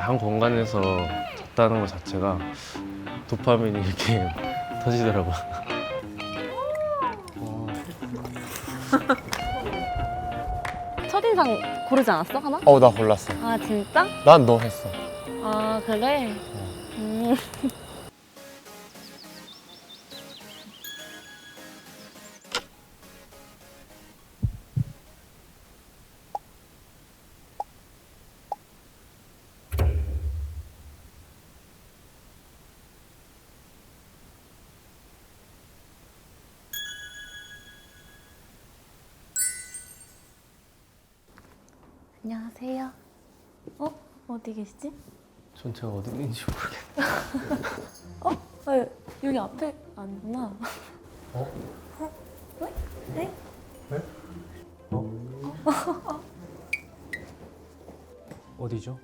이렇게 한 공간에서 잤다는 것 자체가 도파민이 이렇게 터지더라고요. 첫인상 고르지 않았어 하나? 어, 나 골랐어. 아 진짜? 난 너 했어. 아 그래? 음. 안녕하세요. 어? 어디 계시지? 전 제가 어디 있는지 모르겠어요. 아, 여기 앞에 아니구나. 어디죠?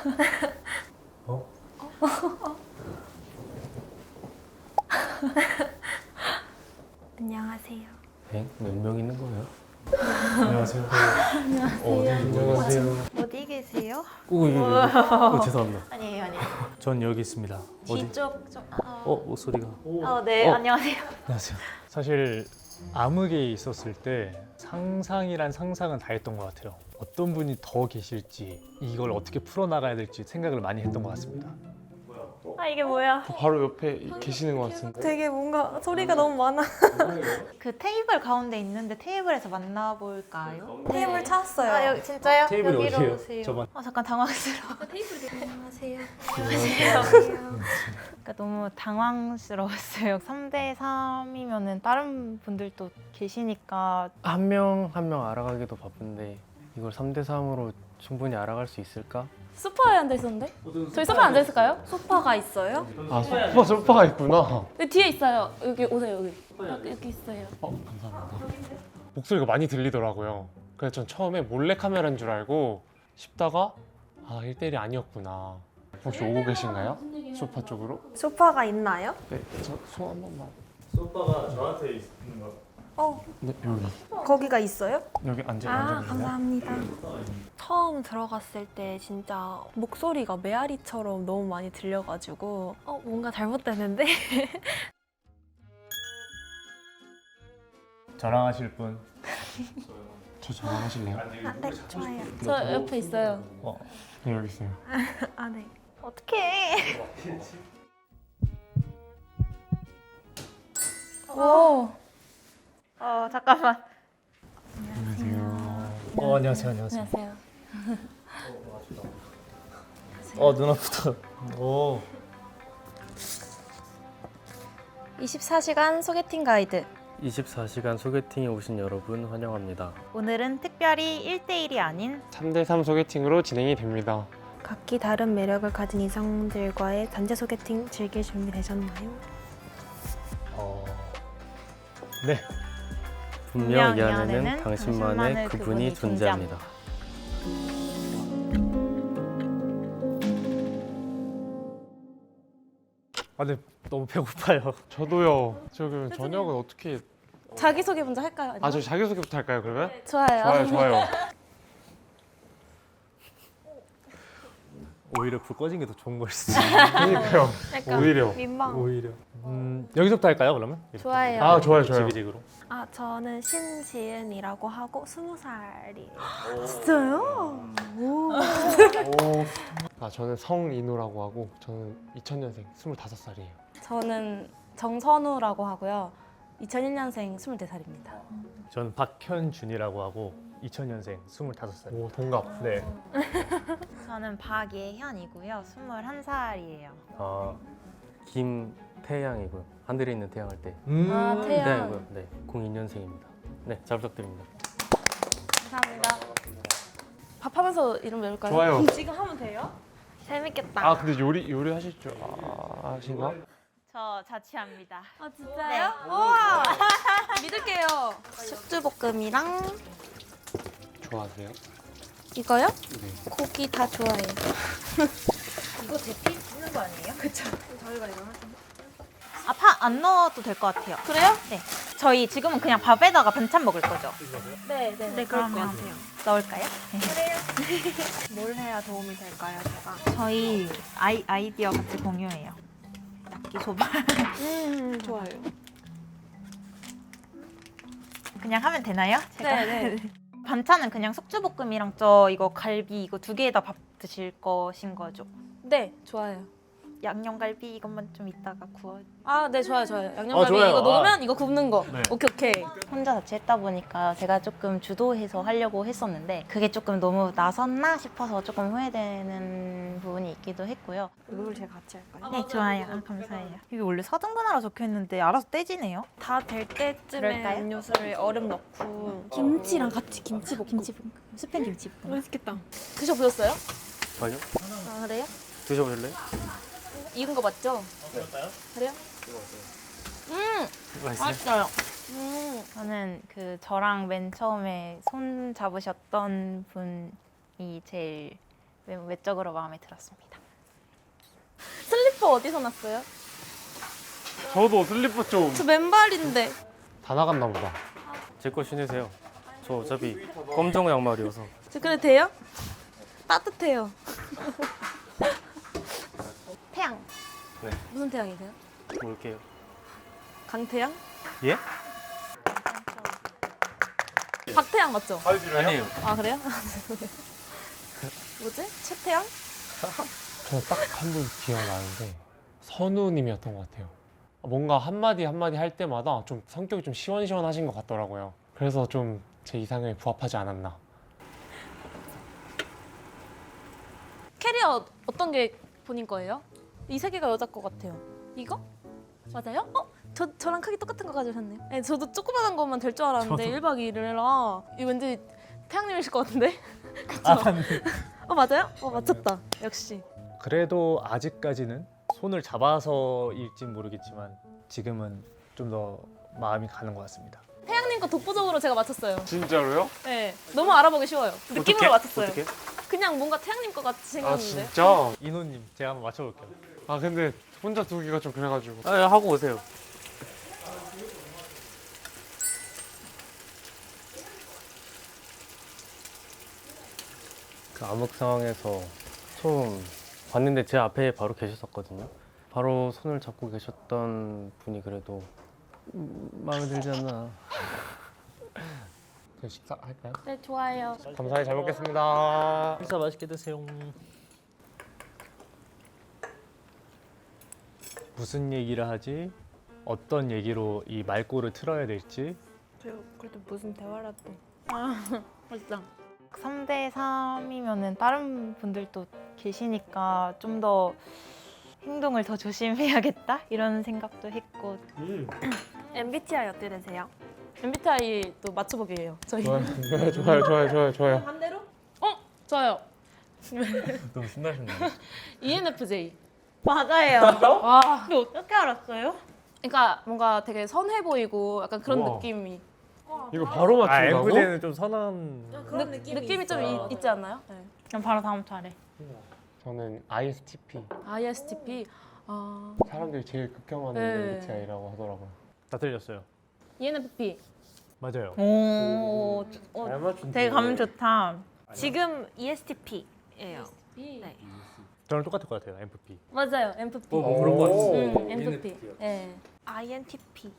안녕하세요. 네? 몇명 있는 거예요? 안녕하세요. 안녕하세요. 어디 계세요? 오, 이거, 이거. 어, 죄송합니다. 아니에요, 아니에요. 전 여기 있습니다. 어디? 뒤쪽 좀. 아, 어, 목소리가. 어, 네, 어. 안녕하세요. 안녕하세요. 사실 암흑에 있었을 때 상상이란 상상은 다 했던 것 같아요. 어떤 분이 더 계실지 이걸 어떻게 풀어나가야 될지 생각을 많이 했던 것 같습니다. 아 이게 뭐야? 바로 옆에 계시는 것 같은데. 되게 뭔가 소리가 너무 많아. 그 테이블 가운데 있는데 테이블에서 만나볼까요? 테이블 찾았어요. 아 여기 진짜요? 테이블이 여기로 어디예요? 오세요. 저번- 아 잠깐 당황스러워. 안녕하세요. 그러니까 너무 당황스러웠어요. 3대 3이면은 다른 분들도 계시니까 한 명 한 명 알아가기도 바쁜데 이걸 3대 3으로 충분히 알아갈 수 있을까? 소파에 앉아 있었는데? 저희 소파에 앉아 있을까요? 소파가 있어요? 아, 소파, 소파가 있구나. 여기 뒤에 있어요. 여기 오세요 여기. 여기, 여기 있어요. 어, 감사합니다. 목소리가 많이 들리더라고요. 그래서 전 처음에 몰래 카메라인 줄 알고 싶다가 아, 1대1이 아니었구나. 혹시 오고 계신가요? 소파 쪽으로? 소파가 있나요? 네, 저 손 한 번만. 소파가 저한테 있는 거. 어, 네, 여기. 거기가 있어요? 여기 앉아, 아, 앉아. 감사합니다. 처음 들어갔을 때 진짜 목소리가 메아리처럼 너무 많이 들려가지고 어 뭔가 잘못됐는데 저랑 하실 분. 저 전화하실래요? 아, 네 좋아요. 저 옆에 있어요. 네, 여기 있어요. 아 네. 어떡해. 오. 어 잠깐만. 안녕하세요. 어 안녕하세요. 안녕하세요. 안녕하세요. 어 눈앞부터. 오. 24시간 소개팅 가이드. 24시간 소개팅에 오신 여러분 환영합니다. 오늘은 특별히 1대1이 아닌 3대3 소개팅으로 진행이 됩니다. 각기 다른 매력을 가진 이성들과의 단체 소개팅 즐길 준비 되셨나요? 어. 네. 분명 이 안에는 당신만의 그분이 존재합니다. 아 근데 너무 배고파요. 저도요. 저 그럼 저녁은 어떻게... 자기 소개 먼저 할까요? 아니면? 아, 저 자기소개부터 할까요, 그러면? 좋아요. 좋아요, 좋아요. 오히려 불 꺼진 게 더 좋은 걸 수도. 그러니까요. 오히려. 민망. 오히려. 음 여기서부터 할까요 그러면? 좋아요. 아, 좋아요, 좋아요. 지그지그로. 아 저는 신지은이라고 하고 스무 살이에요. 진짜요? 오. 아, 저는 성인우라고 하고 저는 2000년생 25살이에요. 저는 정선우라고 하고요. 2001년생 24살입니다. 전 박현준이라고 하고 2000년생 25살. 오, 동갑. 네. 저는 박예현이고요. 21살이에요. 아. 김태양이고요. 하늘에 있는 태양 할 때. 음. 아, 태양. 태양이고요. 네, 02년생입니다. 네, 잘 부탁드립니다. 감사합니다. 밥하면서 이름 외울까요? 좋아요. 지금 하면 돼요? 재밌겠다. 아, 근데 요리 요리 하실 줄 아. 하신가? 저 자취합니다. 아 진짜요? 우와 믿을게요. 숙주볶음이랑 좋아하세요? 이거요? 네. 고기 다 좋아해요. 이거 대피 쓰는 거 아니에요? 그쵸. 저희가 이거 아, 파 안 넣어도 될 것 같아요. 그래요? 네. 저희 지금은 그냥 밥에다가 반찬 먹을 거죠? 네, 네. 네, 그럴 것 같아요. 넣을까요? 뭘 해야 도움이 될까요, 제가? 저희 아이, 아이디어 같이 공유해요. 야끼소바. 음, 좋아요. 그냥 하면 되나요? 제가? 네, 네. 반찬은 그냥 숙주볶음이랑 저 이거 갈비 이거 두 개에다 밥 드실 것인 거죠? 네, 좋아요. 양념갈비 이것만 좀 이따가 구워. 아, 네, 좋아요, 좋아요. 양념갈비 어, 좋아요. 이거 녹으면 이거 굽는 거. 네. 오케이, 오케이. 혼자 자취했다 보니까 제가 조금 주도해서 하려고 했었는데 그게 조금 너무 나섰나 싶어서 조금 후회되는 부분이 있기도 했고요. 이걸 제가 같이 할까요? 네, 좋아요. 아, 감사해요. 이게 원래 4등분하라 적혀 있는데 알아서 떼지네요. 다 될 때쯤에 그럴까요? 음료수를 얼음 넣고 김치랑 같이 김치 볶음. 김치볶음. 스팸 김치볶음. 맛있겠다. 드셔보셨어요? 아니요? 아, 그래요? 드셔보실래요? 익은 거 맞죠? 그래요? 음, 맛있어요. 음, 저는 그 저랑 맨 처음에 손 잡으셨던 분이 제일 외- 외적으로 마음에 들었습니다. 슬리퍼 어디서 났어요? 저도 슬리퍼 좀다저 맨발인데. 나갔나 보다. 제 거 신으세요. 저 어차피 검정 양말이어서. 저 그래 돼요? 따뜻해요. 태양. 무슨 태양이세요? 볼게요. 강태양? 예? 박태양 맞죠? 아니에요. 아 그래요? 뭐지? 최태양? 저는 딱 한 분 기억나는데 선우님이었던 것 같아요. 뭔가 한마디 한마디 할 때마다 좀 성격이 좀 시원시원하신 것 같더라고요. 그래서 좀 제 이상형에 부합하지 않았나. 캐리어 어떤 게 본인 거예요? 이세 개가 여자 거 같아요. 이거? 맞아요? 어? 저, 저랑 크기 똑같은 거 가져오셨네요. 네, 저도 조그만한 것만 될 줄 알았는데 1박 2일이라 이거 왠지 태양님이실 것 같은데? 아, 맞네. 어 맞아요? 어 맞췄다. 역시. 그래도 아직까지는 손을 잡아서일진 모르겠지만 지금은 좀 더 마음이 가는 것 같습니다. 태양님 거 독보적으로 제가 맞췄어요. 진짜로요? 네, 너무 알아보기 쉬워요. 느낌으로 맞췄어요. 어떻게? 그냥 뭔가 태양님 거 같이 아 생겼는데. 진짜? 인호님 제가 한번 맞춰볼게요. 아 근데 혼자 두기가 좀 그래가지고. 아, 하고 오세요. 그 암흑 상황에서 처음 봤는데 제 앞에 바로 계셨었거든요. 바로 손을 잡고 계셨던 분이 그래도 음, 마음에 들지 않나. 그 식사 할까요? 네, 좋아요. 감사히 잘 먹겠습니다. 식사 맛있게 드세요. 무슨 얘기를 하지? 어떤 얘기로 이 말꼬를 틀어야 될지 저 그래도 무슨 대화라도. 맛있다. 3대 3이면은 다른 분들도 계시니까 좀 더 행동을 더 조심해야겠다 이런 생각도 했고 MBTI 어떻게 되세요? MBTI 또 맞춰보기예요. 저희. 좋아요, 좋아요, 좋아요, 좋아요, 좋아요. 반대로? 어, 좋아요. 너무 신나셨네요. ENFJ. 맞아요. 와. 어떻게 알았어요? 그러니까 뭔가 되게 선해 보이고 약간 그런 우와. 느낌이 이거 바로 아 맞춘다고? 엠브제는 좀 선한 느, 느낌이 좀 이- 있지 않나요? 네. 그럼 바로 다음 차례. 저는 ISTP. ISTP. 아, 사람들이 제일 극혐하는 네. MBTI라고 하더라고요. 다 틀렸어요. ENFP. 맞아요. 오, 어, 잘 맞춘. 되게 감 좋다. 지금 ESTP예요. 네. 저랑 똑같을 것 같아요. MFP. 맞아요. MFP. 뭐 그런 거 같지. 응, MFP. 예. INTP.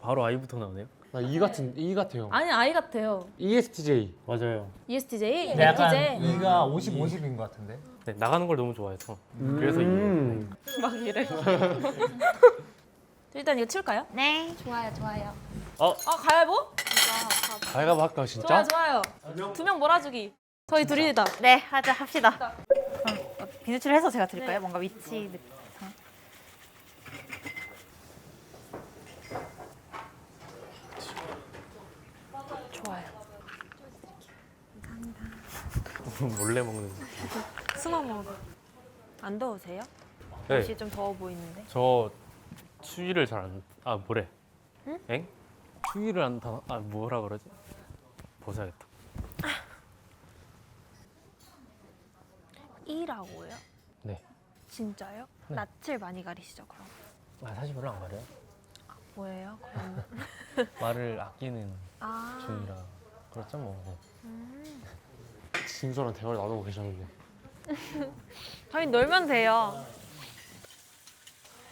바로 I부터 나오네요. 나E 같은 E 같아요. 아니 아이 같아요. ESTJ. 맞아요. ESTJ, 근데 약간 ENTJ. E가 50, 50인 것 같은데. 네, 나가는 걸 너무 좋아해서. 그래서 이해요. 음. 막 이래. 일단 이거 치울까요? 네. 좋아요, 좋아요. 어? 아 가위바위보? 가위가 할까 진짜? 좋아요, 좋아요. 두 명 몰아주기. 저희 둘이다. 네, 하자 합시다. 비누칠을 해서 제가 드릴까요? 네. 뭔가 위치 느- 좋아요. 몰래 먹는. 스모모. 안 더우세요? 네. 날씨 좀 더워 보이는데. 저 추위를 잘 안 아 뭐래? 응? 엥? 추위를 안 타. 아 뭐라 그러지? 벗어야겠다. 이라고요? 네. 진짜요? 네. 낯을 많이 가리시죠 그럼? 아 사실 별로 안 가려요. 뭐예요? 그러면? 말을 아끼는 아. 주의라 그렇죠 뭐. 음. 진솔한 대화를 나누고 계셨는데. 저희 놀면 돼요.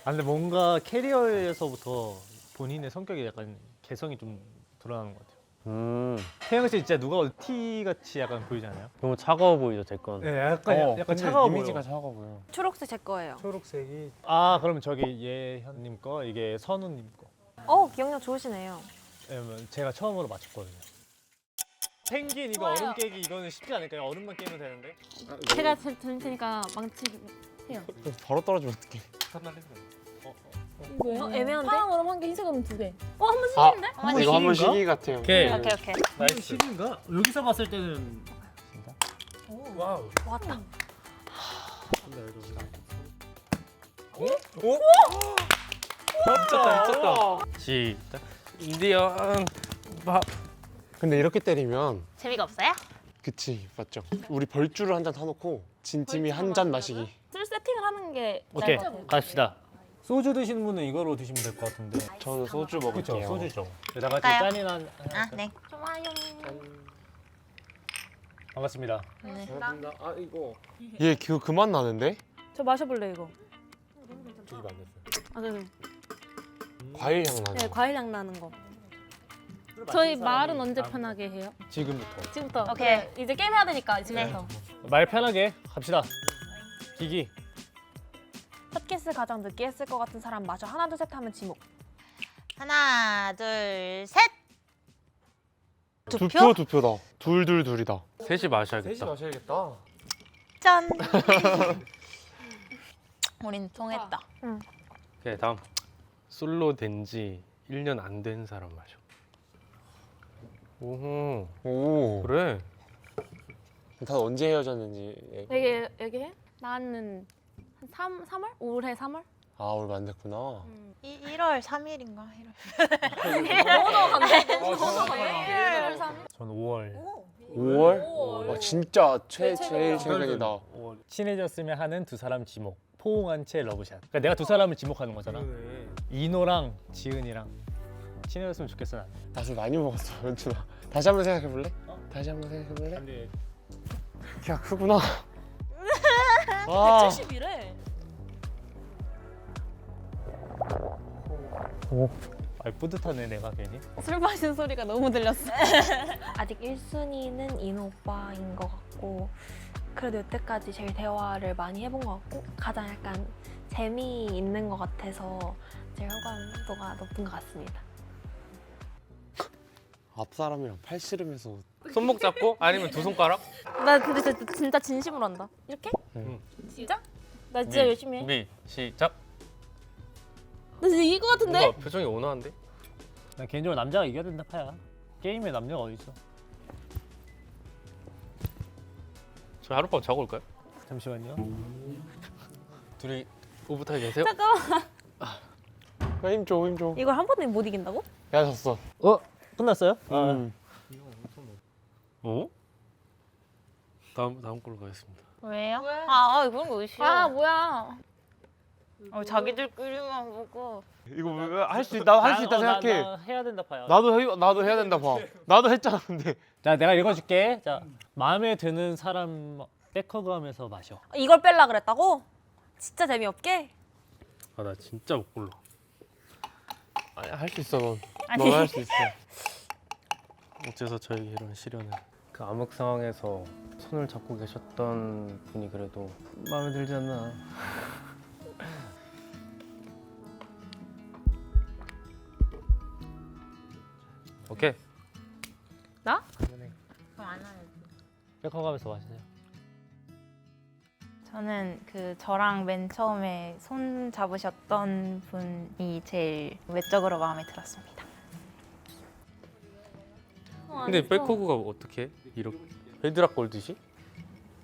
아 근데 뭔가 캐리어에서부터 본인의 성격이 약간 개성이 좀 드러나는 것 같아요. 음 태영 씨 진짜 누가 봐도 티 같이 약간 보이잖아요. 너무 차가워 보이죠 제 건. 네, 약간 어, 약간 차가워 이미지가 보여. 차가워 보여. 초록색 제 거예요. 초록색이. 아 그러면 저기 예현님 거, 이게 선우님 거. 어 기억력 좋으시네요. 왜냐면 제가 처음으로 맞췄거든요. 펭귄 이거 얼음 깨기 이거는 쉽지 않을까요? 얼음만 깨면 되는데. 제가 들 테니까 망치 해요. 바로 떨어지면 어떡해. 이거요? 어, 애매한데? 파랑 얼음 한 개, 흰색 얼음 두 개. 어, 한 번씩 아, 했는데? 어, 이거 한 번 시기인가? 시기 같아요. 오케이. 오케이 오케이. 나이스. 시인가? 여기서 봤을 때는 와우. 왔다. 미쳤다 미쳤다. 시작. 인디언 밥. 근데 이렇게 때리면 재미가 없어요? 그치 맞죠. 우리 벌주를 한잔 타놓고 진 팀이 한 잔 마시기. 술 세팅을 하는 게 오케이 나을 것 같아요. 갑시다. 소주 드시는 분은 이거로 드시면 될 것 같은데. 저는 소주 그렇죠, 먹을게요. 소주죠. 여기다가 좀 갈까요? 짠이나. 아 네. 좋아요. 반갑습니다. 네. 아 이거. 얘 그거 그만 나는데? 저 마셔볼래 이거. 되게 많이 됐어요. 아, 네. 과일 향 나네. 네, 과일 향 나는 거. 저희 말은 언제 편하게 해요? 지금부터. 지금부터. 오케이. 네, 이제 게임 해야 되니까 지금부터. 말 편하게 갑시다. 기기. 첫 키스 가장 늦게 했을 것 같은 사람 마저 하나 둘 셋 하면 지목. 하나 둘 셋. 두 표 두표? 두표다. 둘 둘 둘이다. 셋이 마셔야겠다. 마셔야겠다. 짠. 우린 통했다. 오케이 다음. 솔로 된 지 1년 안 된 사람 마셔. 오호 오. 그래. 다 언제 헤어졌는지. 얘기- 얘기 얘기해? 나는 한 3, 3월? 올해 3월? 아 얼마 안 됐구나. 이 1월 3일인가? 1월. 너무 정확한데? 어, 저는 5월. 5월? 와 진짜 최 제일 최근이다. 친해졌으면 하는 두 사람 지목. 포옹한 채 러브샷. 그러니까 내가 두 사람을 지목하는 거잖아. 이노랑 지은이랑 친해졌으면 좋겠어 난. 나술 많이 먹었어 연준아. 다시 한번 생각해 볼래? 다시 한번 생각해 볼래? 키가 크구나. 와. 70이 래. 아 뿌듯하네 내가 괜히. 술 마신 소리가 너무 들렸어. 아직 1순위는 인호 오빠인 것 같고 그래도 여태까지 제일 대화를 많이 해본 것 같고 가장 약간 재미있는 것 같아서 제일 호감도가 높은 것 같습니다. 앞 사람이랑 팔씨름해서 손목 잡고 아니면 두 손가락? 나 근데 진짜, 진짜 진심으로 한다. 이렇게? 응. 진짜? 나 진짜 열심히 해. 준비 시작. 나 진짜 이길 것 같은데? 뭔가 표정이 온화한데? 난 개인적으로 남자가 이겨야 된다 파야. 게임에 남녀가 어디 있어? 저 하룻밤 자고 올까요? 잠시만요. 둘이 오붓하게 계세요? 잠깐만. 힘줘 힘줘. 이걸 한 번에 못 이긴다고? 야 졌어. 어 끝났어요? 음. 어? 다음 다음 걸로 가겠습니다. 왜요? 아, 아 그런 거 싫어. 아 뭐야? 어, 자기들끼리만 보고. 이거 할 수 있다 할 수 있다 나- 나- 생각해. 나 해야 된다 파야. 나도 해 나도 해야 된다 봐. 나도 했잖아 근데. 자 내가 읽어줄게. 자 마음에 드는 사람 백허그하면서 마셔. 이걸 뺄라 그랬다고? 진짜 재미없게? 아 나 진짜 못 골라. 아니 할 수 있어 넌. 넌 할 수 있어. 어째서 저에게 이런 시련을? 그 암흑 상황에서 손을 잡고 계셨던 분이 그래도 마음에 들지 않나? 오케이. 나? 그럼 안 하는. 백허그하면서 마시세요. 저는 그 저랑 맨 처음에 손 잡으셨던 분이 제일 외적으로 마음에 들었습니다. 근데 백허그가 어떻게 해? 이렇게 헤드락 걸듯이?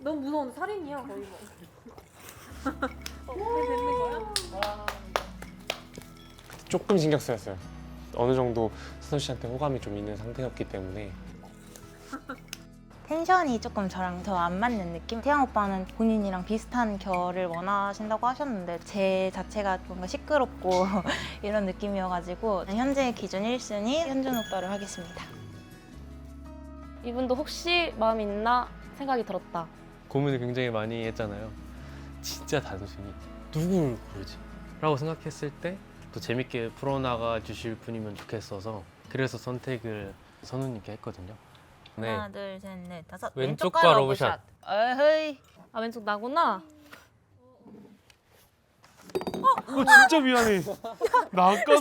너무 무서운데 살인이야 거의 뭐. 어, 왜 되는 거야? 조금 신경 쓰였어요. 어느 정도 선우 씨한테 호감이 좀 있는 상태였기 때문에 텐션이 조금 저랑 더 안 맞는 느낌? 태양 오빠는 본인이랑 비슷한 결을 원하신다고 하셨는데 제 자체가 뭔가 시끄럽고 이런 느낌이어가지고 현재 기준 1순위 현준 오빠를 하겠습니다. 이분도 혹시 마음 있나 생각이 들었다. 고민을 굉장히 많이 했잖아요. 진짜 단순히 누굴 고르지? 라고 생각했을 때 또 재밌게 풀어나가 주실 분이면 좋겠어서 그래서 선택을 선우님께 했거든요. 네. 하나 둘 셋 넷 다섯 왼쪽과 러브샷. 어헤이 아 왼쪽 나구나. 어 진짜 미안해. 나 아까도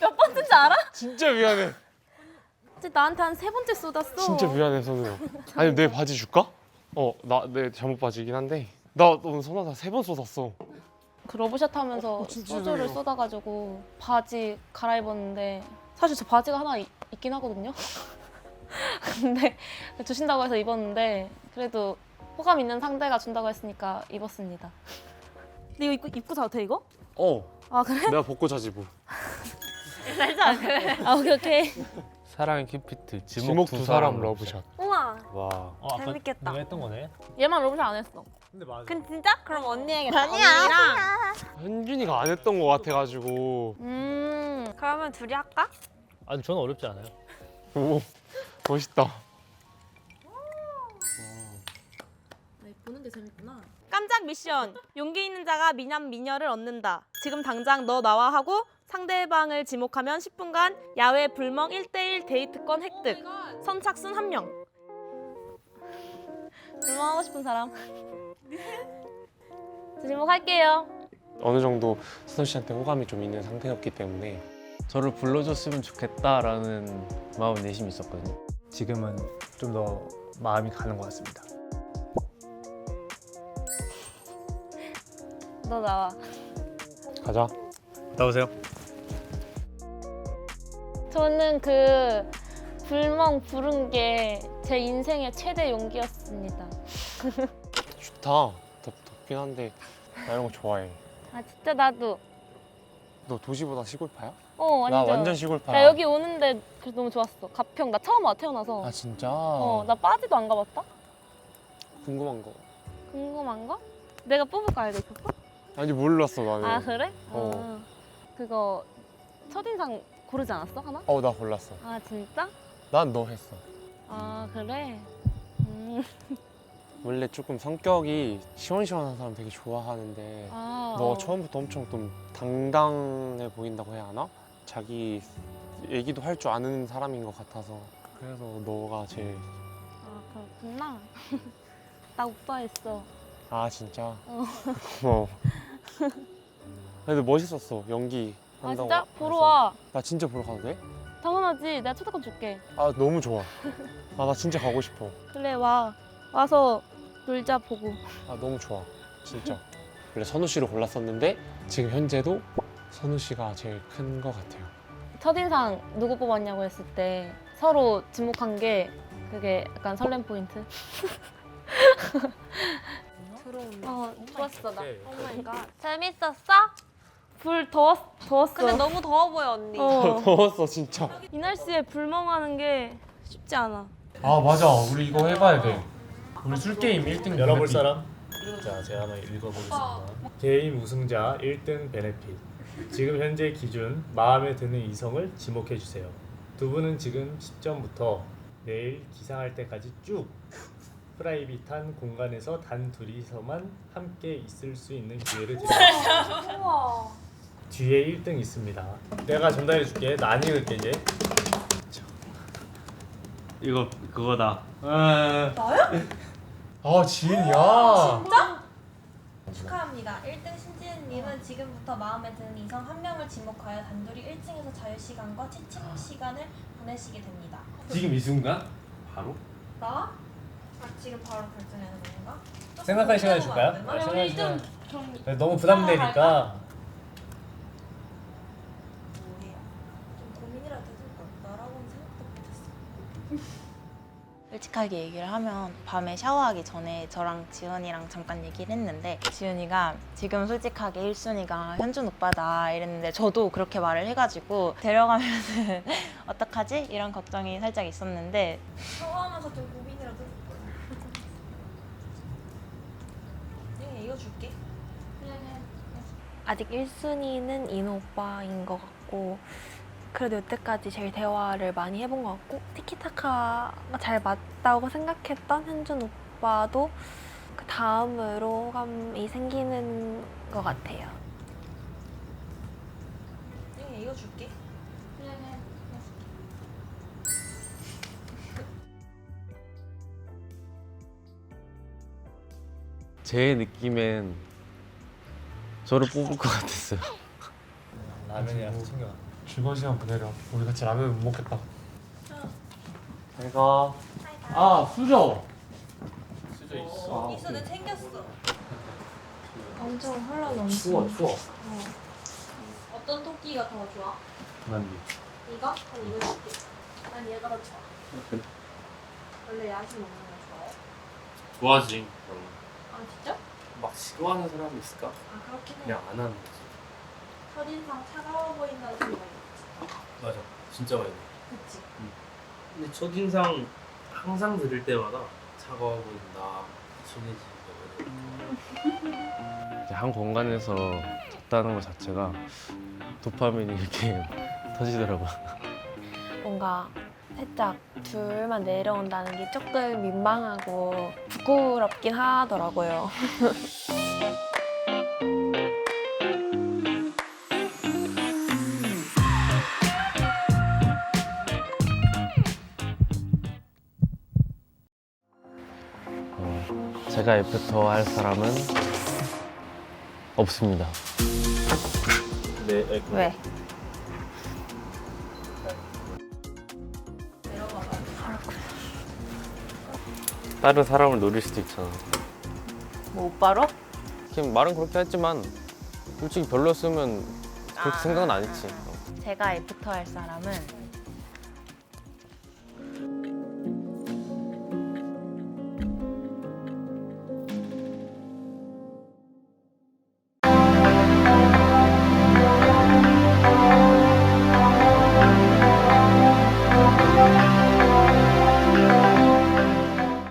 몇 번째인지 알아? 진짜 미안해. 진짜 나한테 한 세 번째 쏟았어. 진짜 미안해 선우. 아니 내 바지 줄까? 어 나 내 잠옷 바지긴 한데 나 오늘 선우 나세 번 쏟았어. 그 러브샷 하면서 어, 진짜 소주를 죄송해요. 쏟아가지고 바지 갈아입었는데 사실 저 바지가 하나 있, 있긴 하거든요. 근데 주신다고 해서 입었는데 그래도 호감 있는 상대가 준다고 했으니까 입었습니다. 근데 이거 입고, 입고 자도 돼 이거? 어 아 그래? 내가 벗고 자지 뭐. 아 오케이 오케이. 사랑의 큐피트 지목, 지목 두두 사람 사람 러브샷. 우와 와 어, 아까 재밌겠다. 내가 했던 거네. 얘만 러브샷 안 했어. 근데 맞아. 근데 진짜? 그럼 언니 해야겠다. 아니야. 현준이가 안 했던 것 같아가지고 음. 그러면 둘이 할까? 아니 저는 어렵지 않아요. 오 멋있다. 보는 게 재밌구나. 깜짝 미션. 용기 있는 자가 미남 미녀를 얻는다. 지금 당장 너 나와 하고 상대방을 지목하면 10분간 야외 불멍 1대1 데이트권 획득. 선착순 1명. 불멍하고 싶은 사람. 지목할게요. 어느 정도 선우 씨한테 호감이 좀 있는 상태였기 때문에 저를 불러줬으면 좋겠다라는 마음 내심이 있었거든요. 지금은 좀 더 마음이 가는 것 같습니다. 너 나와. 가자. 나오세요. 저는 그 불멍 부른 게 제 인생의 최대 용기였습니다. 좋다. 덥, 덥긴 한데 나 이런 거 좋아해. 아 진짜 나도. 너 도시보다 시골파야? 어 완전. 나 완전 시골파야. 나 여기 오는데 그래서 너무 좋았어. 가평 나 처음 와 태어나서. 아 진짜? 어 나 빠지도 안 가봤다. 궁금한 거. 궁금한 거? 내가 뽑을 거 알고 있었어? 아니 몰랐어 나는. 아 그래? 어. 아, 그거 첫인상 고르지 않았어 하나? 어, 나 골랐어. 아 진짜? 난 너 했어. 아 그래? 음. 원래 조금 성격이 시원시원한 사람 되게 좋아하는데 아, 너 어. 처음부터 엄청 좀 당당해 보인다고 해야 하나? 자기 얘기도 할 줄 아는 사람인 것 같아서 그래서 너가 제일 아 그렇구나. 나 오빠했어. 아 진짜 어. 고마워 근데 멋있었어 연기 아 한다고 진짜? 보러 해서. 와. 나 진짜 보러 가도 돼? 당연하지. 내가 초대권 줄게. 아 너무 좋아 아 나 진짜 가고 싶어 그래 와. 와서 놀자 보고. 아 너무 좋아 진짜 원래 선우 씨를 골랐었는데 지금 현재도 선우 씨가 제일 큰 것 같아요 첫인상 누구 뽑았냐고 했을 때 서로 지목한 게 그게 약간 설렘 포인트. 들어온다. 어 좋았어 나. 네. 오 마이 갓. 재밌었어? 불 더웠 더웠어. 근데 너무 더워 보여 언니. 어. 더웠어 진짜 이 날씨에 불멍하는 게 쉽지 않아. 아 맞아 우리 이거 해봐야 돼 우리 술게임 1등 열어볼 사람? 자, 제가 한번 읽어보겠습니다. 게임 우승자 1등 베네핏. 지금 현재 기준 마음에 드는 이성을 지목해 주세요. 두 분은 지금 시점부터 내일 기상할 때까지 쭉 프라이빗한 공간에서 단 둘이서만 함께 있을 수 있는 기회를 드립니다. 뒤에 1등 있습니다. 내가 전달해 줄게. 나 안 읽을게 이제. 이거 그거다. 아 지은이야 축하합니다. 1등 신지은님은 지금부터 마음에 드는 이성 한 명을 지목하여 단둘이 1층에서 자유 시간과 취침 시간을 보내시게 됩니다. 지금 이 순간 바로? 나? 아, 지금 바로 결정해야 되는 건가? 생각할 시간을 줄까요? 안 되나? 네, 생각할 시간. 너무 부담되니까 뭐예요? 좀 고민이라도 해줄 것 나라고는 생각도 못했어. 솔직하게 얘기를 하면 밤에 샤워하기 전에 저랑 지연이랑 잠깐 얘기를 했는데 지연이가 지금 솔직하게 1순위가 현준 오빠다 이랬는데 저도 그렇게 말을 해가지고 데려가면은 어떡하지? 이런 걱정이 살짝 있었는데 샤워하면서 좀 고민이라도 해볼 거야. 네, 이거 줄게. 아직 1순위는 인호 오빠인 것 같고 그래도 여태까지 제일 대화를 많이 해본 것 같고 티키타카가 잘 맞다고 생각했던 현준 오빠도 그 다음으로 호감이 생기는 것 같아요. 네, 이거 줄게. 제 느낌엔 저를 뽑을 것 같았어요. 라면이랑 챙겨. 즐거운 시간 보내려. 우리 같이 라면 못 먹겠다. 잘 가. 아 수저. 수저 있어. 있어, 내 챙겼어. 엄청 흘러넘치 추워 추워. 어떤 토끼가 더 좋아? 난 이거? 그럼 이거 줄게. 난 얘가 더 좋아. 원래 야식 먹는 거 좋아해? 좋아하지. 아 진짜? 막 싫어하는 사람이 있을까? 아 그렇긴 해. 그냥 안 하는 거지. 첫인상 차가워 보인다는 생각이. 맞아. 진짜 많이. 그치? 근데 첫인상 항상 들을 때마다 차가워 보인다. 친해지는 한 공간에서 잤다는 것 자체가 도파민이 이렇게 터지더라고요. 뭔가 살짝 둘만 내려온다는 게 조금 민망하고 부끄럽긴 하더라고요. 제가 애프터 할 사람은 없습니다. 네, 왜? 다른 사람을 노릴 수도 있잖아. 뭐 오빠로? 그냥 말은 그렇게 했지만 솔직히 별로였으면 그렇게 아. 생각은 안 했지. 제가 애프터 할 사람은